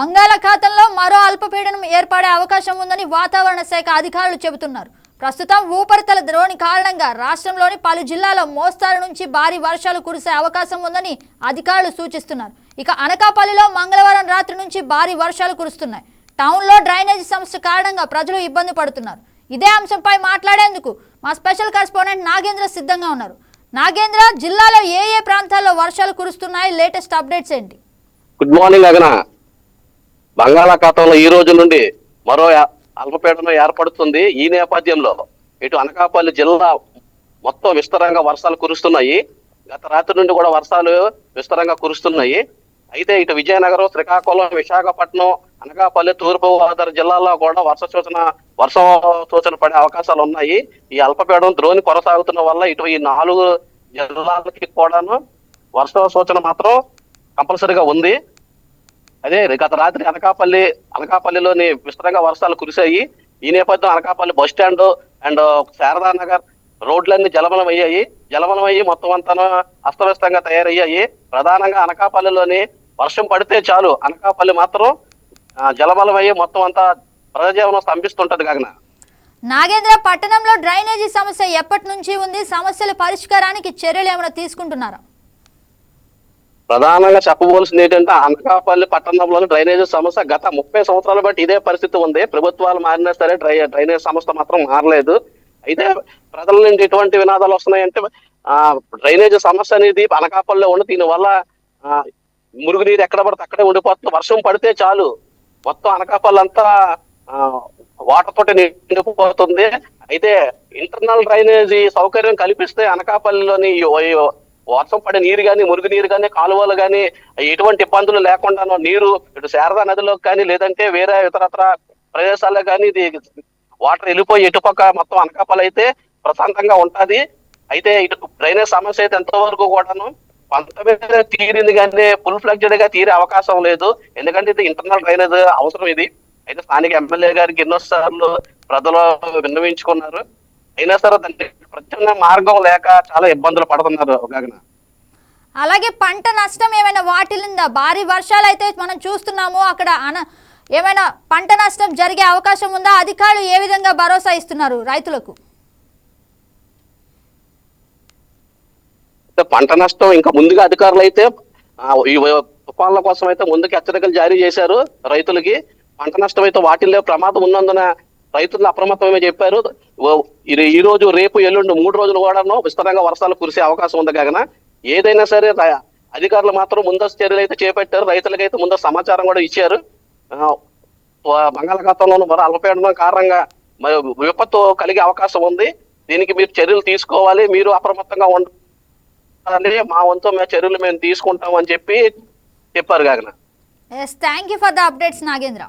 బంగాళాఖాతంలో మరో అల్పపీడనం ఏర్పడే అవకాశం ఉందని వాతావరణ శాఖ అధికారులు చెబుతున్నారు. ప్రస్తుతం ఉపరితల ద్రోణి కారణంగా రాష్ట్రంలోని పలు జిల్లాల్లో మోస్తారు నుంచి భారీ వర్షాలు కురిసే అవకాశం ఉందని అధికారులు సూచిస్తున్నారు. ఇక అనకాపల్లిలో మంగళవారం రాత్రి నుంచి భారీ వర్షాలు కురుస్తున్నాయి. టౌన్లో డ్రైనేజీ సమస్య కారణంగా ప్రజలు ఇబ్బంది పడుతున్నారు. ఇదే అంశంపై మాట్లాడేందుకు మా స్పెషల్ కరెస్పాండెంట్ నాగేంద్ర సిద్ధంగా ఉన్నారు. నాగేంద్ర జిల్లాలో ఏ ఏ ప్రాంతాల్లో వర్షాలు కురుస్తున్నాయి? లేటెస్ట్ అప్డేట్స్ ఏంటి? గుడ్ మార్నింగ్ అగనా బంగాళాఖాతంలో ఈ రోజు నుండి మరో అల్పపీడనం ఏర్పడుతుంది. ఈ నేపథ్యంలో ఇటు అనకాపల్లి జిల్లా మొత్తం విస్తారంగా వర్షాలు కురుస్తున్నాయి. గత రాత్రి నుండి కూడా వర్షాలు విస్తారంగా కురుస్తున్నాయి. అయితే ఇటు విజయనగరం శ్రీకాకుళం విశాఖపట్నం అనకాపల్లి తూర్పు గోదావరి జిల్లాలో కూడా వర్ష సూచన వర్షం సూచన పడే అవకాశాలు ఉన్నాయి. ఈ అల్పపీడనం ద్రోణి కొనసాగుతున్న వల్ల ఇటు ఈ నాలుగు జిల్లాలకి కూడాను వర్ష సూచన మాత్రం కంపల్సరీగా ఉంది. అదే గత రాత్రి అనకాపల్లి అనకాపల్లిలోని విస్తరంగా వర్షాలు కురిశాయి. ఈ నేపథ్యం Anakapalli bus stand and Sharada Nagar రోడ్లన్నీ జలమలం అయ్యాయి. జలమలం అయ్యి మొత్తం అంతా అస్తవ్యస్తంగా తయారయ్యాయి. ప్రధానంగా అనకాపల్లిలోని వర్షం పడితే చాలు. అనకాపల్లి మాత్రం జలమలం అయ్యి మొత్తం అంతా ప్రజాజీవనం స్తంభిస్తుంటది గగన నాగేంద్ర పట్టణంలో డ్రైనేజీ సమస్య ఎప్పటి నుంచి ఉంది? సమస్యల పరిష్కారానికి చర్యలు ఏమైనా తీసుకుంటున్నారా? ప్రధానంగా చెప్పవలసింది ఏంటంటే అనకాపల్లి పట్టణంలోని డ్రైనేజ్ సమస్య గత ముప్పై సంవత్సరాల బట్టి ఇదే పరిస్థితి ఉంది. ప్రభుత్వాలు మారినా సరే డ్రై డ్రైనేజ్ సమస్య మాత్రం మారలేదు. అయితే ప్రజల నుండి ఎటువంటి వినాదాలు వస్తున్నాయంటే ఆ డ్రైనేజ్ సమస్య అనేది అనకాపల్లిలో ఉంది దీనివల్ల ఆ, మురుగునీరు ఎక్కడ పడితే అక్కడే ఉండిపోతుంది. వర్షం పడితే చాలు. మొత్తం అనకాపల్లి అంతా వాటర్ తోటి నిండిపోతుంది. అయితే ఇంటర్నల్ డ్రైనేజీ సౌకర్యం కల్పిస్తే అనకాపల్లిలోని వర్షం పడే నీరు కానీ మురుగు నీరు కానీ కాలువలు కానీ ఎటువంటి ఇబ్బందులు లేకుండా నీరు ఇటు శారదా నదిలో కానీ లేదంటే వేరే ఇతరత్ర ప్రదేశాల్లో కానీ ఇది వాటర్ వెళ్ళిపోయి ఇటుపక్క మొత్తం అనకాపల్లి అయితే ప్రశాంతంగా ఉంటుంది. అయితే ఇటు డ్రైనేజ్ సమస్య అయితే ఎంతవరకు కూడాను కొంత తీరింది కానీ ఫుల్ ఫ్లెక్జెడ్గా తీరే అవకాశం లేదు. ఎందుకంటే ఇది ఇంటర్నల్ డ్రైనేజ్ అవసరం ఇది. అయితే స్థానిక ఎమ్మెల్యే గారికి ఎన్నోసార్లు ప్రజలు విన్నవించుకున్నారు. అయినా సరే దాన్ని ప్రత్యామ్నాయ మార్గం లేక చాలా ఇబ్బందులు పడుతున్నారు గగన అలాగే పంట నష్టం ఏమైనా వాటిల్లిందా భారీ వర్షాలు అయితే మనం చూస్తున్నాము అక్కడ అన ఏమైనా పంట నష్టం జరిగే అవకాశం ఉందా? అధికారులు ఏ విధంగా భరోసా ఇస్తున్నారు రైతులకు? పంట నష్టం ఇంకా ముందుగా అధికారులు అయితే తుఫాన్ల కోసం అయితే ముందుకు హెచ్చరికలు జారీ చేశారు రైతులకి. పంట నష్టం అయితే వాటిల్లో ప్రమాదం ఉన్నందున రైతులు అప్రమత్తమే చెప్పారు. ఇది ఈ రోజు రేపు ఎల్లుండి మూడు రోజులు కూడాను విస్తారంగా వర్షాలు కురిసే అవకాశం ఉంది కాగన. ఏదైనా సరే అధికారులు మాత్రం ముందస్తు చర్యలు అయితే చేపట్టారు. రైతులకైతే ముందస్తు సమాచారం కూడా ఇచ్చారు. బంగాళాఖాతంలోనూ వ- బంగాళాఖాతంలోను మరో అల్పపీడనం కారణంగా విపత్తు కలిగే అవకాశం ఉంది. దీనికి మీరు చర్యలు తీసుకోవాలి. మీరు అప్రమత్తంగా ఉండాలి. మా వంతు మేము చర్యలు మేము తీసుకుంటాం అని చెప్పి చెప్పారు కాగన. Thank you for the updates Nagendra.